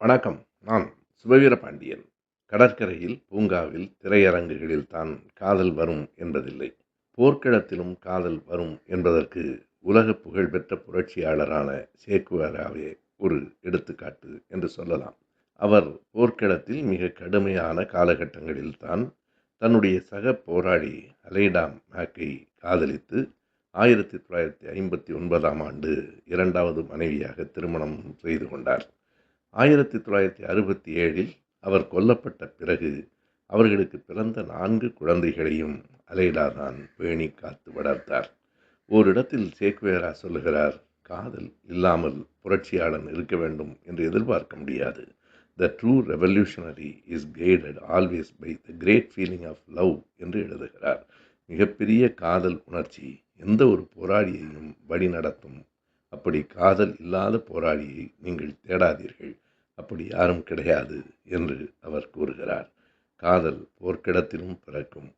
வணக்கம். நான் சுபவீர பாண்டியன் கடற்கரையில் பூங்காவில் திரையரங்குகளில் தான் காதல் வரும் என்பதில்லை. போர்க்களத்திலும் காதல் வரும் என்பதற்கு உலக புகழ்பெற்ற புரட்சியாளரான சேக்குவராவே ஒரு எடுத்துக்காட்டு என்று சொல்லலாம். அவர் போர்க்களத்தில் மிக கடுமையான காலகட்டங்களில் தான் தன்னுடைய சக போராளி அலைடாம் மேக்கை காதலித்து ஆயிரத்தி தொள்ளாயிரத்தி ஐம்பத்தி ஒன்பதாம் ஆண்டு இரண்டாவது மனைவியாக திருமணம் செய்து கொண்டார். ஆயிரத்தி தொள்ளாயிரத்தி அறுபத்தி ஏழில் அவர் கொல்லப்பட்ட பிறகு அவர்களுக்கு பிறந்த நான்கு குழந்தைகளையும் அலைடா தான் பேணி காத்து வளர்த்தார். ஓரிடத்தில் சேக்வேரா சொல்லுகிறார் காதல் இல்லாமல் புரட்சியாளன் இருக்க வேண்டும் என்று எதிர்பார்க்க முடியாது. The true revolutionary is guided always by the great feeling of love என்று எழுதுகிறார். மிகப்பெரிய காதல் உணர்ச்சி எந்த ஒரு போராளியையும் வழி நடத்தும் அப்படி காதல் இல்லாத போராளியை நீங்கள் தேடாதீர்கள். அப்படி யாரும் கிடையாது என்று அவர் கூறுகிறார். காதல் போர்க்கிடத்திலும் பிறக்கும்.